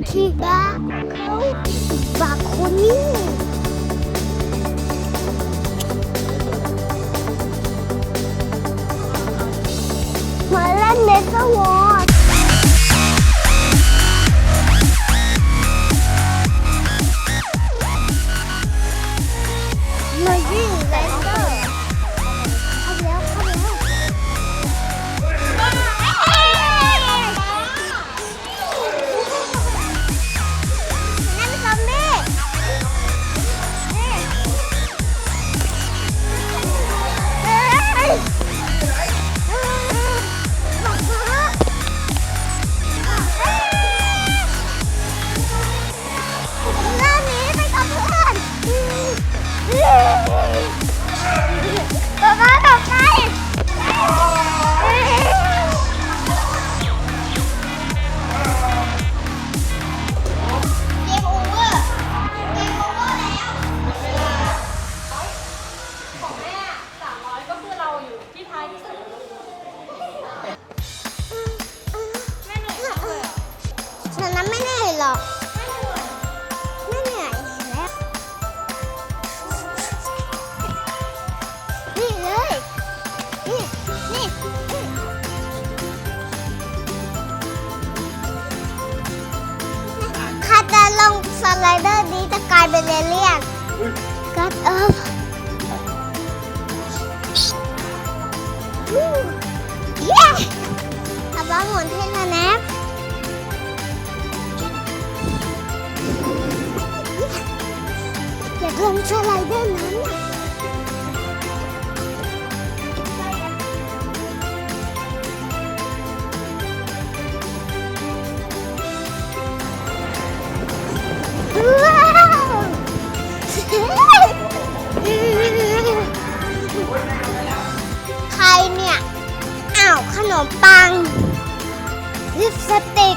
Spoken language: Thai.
อยู่ที่บ้านเขาฝากคนนี้มาเล่นเลสวอ เป็นเรียกก็ดเอิบเย้ขับบ้หมุนเทนนะอย่ากล่นสไลเดอร์นั้นนะอื นมปัง ลิปสติก